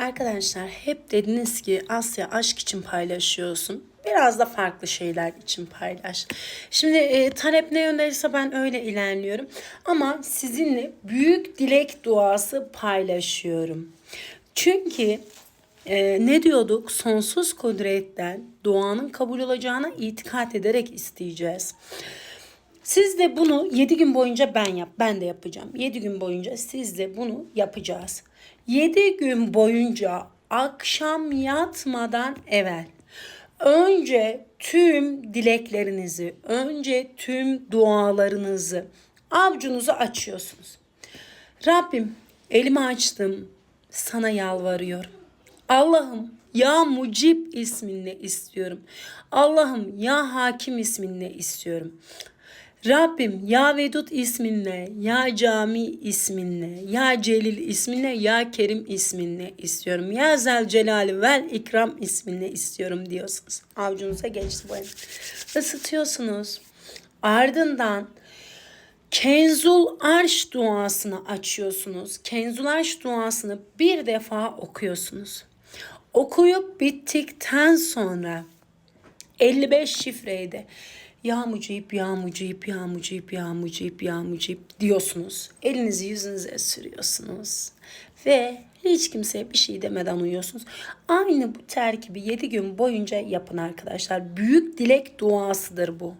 Arkadaşlar hep dediniz ki Asya aşk için paylaşıyorsun. Biraz da farklı şeyler için paylaş. Şimdi e, talep ne yöndeyse ben öyle ilerliyorum. Ama sizinle büyük dilek duası paylaşıyorum. Çünkü e, ne diyorduk? Sonsuz kudretten duanın kabul olacağına itikat ederek isteyeceğiz. Siz de bunu 7 gün boyunca ben yap. Ben de yapacağım. 7 gün boyunca siz de bunu yapacağız. 7 gün boyunca akşam yatmadan evvel önce tüm dileklerinizi, önce tüm dualarınızı avcunuzu açıyorsunuz. Rabbim elimi açtım. Sana yalvarıyorum. Allah'ım ya Mucib isminle istiyorum. Allah'ım ya Hakim isminle istiyorum. Rabbim ya Vedud isminle, ya Cami isminle, ya Celil isminle, ya Kerim isminle istiyorum. Ya Zel Celali vel İkram isminle istiyorum diyorsunuz. Avcunuza geçti bu. Isıtıyorsunuz. Ardından Kenzul Arş duasını açıyorsunuz. Kenzul Arş duasını bir defa okuyorsunuz. Okuyup bittikten sonra 55 şifreyi de ya mucib, ya mucib, ya mucib, ya mucib, ya mucib diyorsunuz. Elinizi yüzünüze sürüyorsunuz. Ve hiç kimseye bir şey demeden uyuyorsunuz. Aynı bu terkibi 7 gün boyunca yapın arkadaşlar. Büyük dilek duasıdır bu.